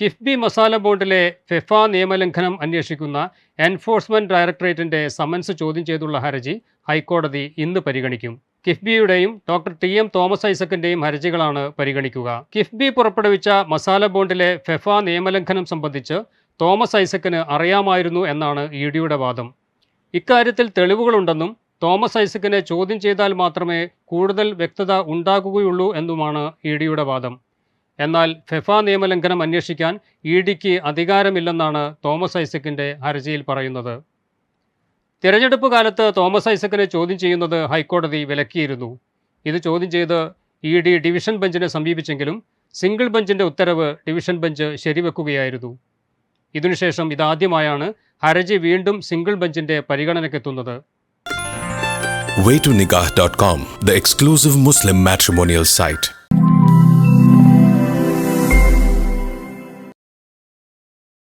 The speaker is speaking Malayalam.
കിഫ്ബി മസാല ബോണ്ടിലെ ഫെഫ നിയമലംഘനം അന്വേഷിക്കുന്ന എൻഫോഴ്സ്മെന്റ് ഡയറക്ടറേറ്റിന്റെ സമൻസ് ചോദ്യം ചെയ്തുള്ള ഹർജി ഹൈക്കോടതി ഇന്ന് പരിഗണിക്കും. കിഫ്ബിയുടെയും ഡോക്ടർ ടി എം തോമസ് ഐസക്കിന്റെയും ഹർജികളാണ് പരിഗണിക്കുക. കിഫ്ബി പുറപ്പെടുവിച്ച മസാല ബോണ്ടിലെ ഫെഫ നിയമലംഘനം സംബന്ധിച്ച് തോമസ് ഐസക്കിന് അറിയാമായിരുന്നു എന്നാണ് ഇ ഡിയുടെ വാദം. ഇക്കാര്യത്തിൽ തെളിവുകളുണ്ടെന്നും തോമസ് ഐസക്കിനെ ചോദ്യം ചെയ്താൽ മാത്രമേ കൂടുതൽ വ്യക്തത ഉണ്ടാകുകയുള്ളൂ എന്നുമാണ് ഇ ഡിയുടെ വാദം. എന്നാൽ ഫെഫ നിയമലംഘനം അന്വേഷിക്കാൻ ഇ ഡിക്ക് അധികാരമില്ലെന്നാണ് തോമസ് ഐസക്കിന്റെ ഹർജിയിൽ പറയുന്നത്. തിരഞ്ഞെടുപ്പ് കാലത്ത് തോമസ് ഐസക്കിനെ ചോദ്യം ചെയ്യുന്നത് ഹൈക്കോടതി വിലക്കിയിരുന്നു. ഇത് ചോദ്യം ചെയ്ത് ഇ ഡി ഡിവിഷൻ ബെഞ്ചിനെ സമീപിച്ചെങ്കിലും സിംഗിൾ ബെഞ്ചിന്റെ ഉത്തരവ് ഡിവിഷൻ ബെഞ്ച് ശരിവെക്കുകയായിരുന്നു. ഇതിനുശേഷം ഇതാദ്യമായാണ് ഹർജി വീണ്ടും സിംഗിൾ ബെഞ്ചിന്റെ പരിഗണനയ്ക്കെത്തുന്നത്. Waytonikah.com, the exclusive Muslim matrimonial site.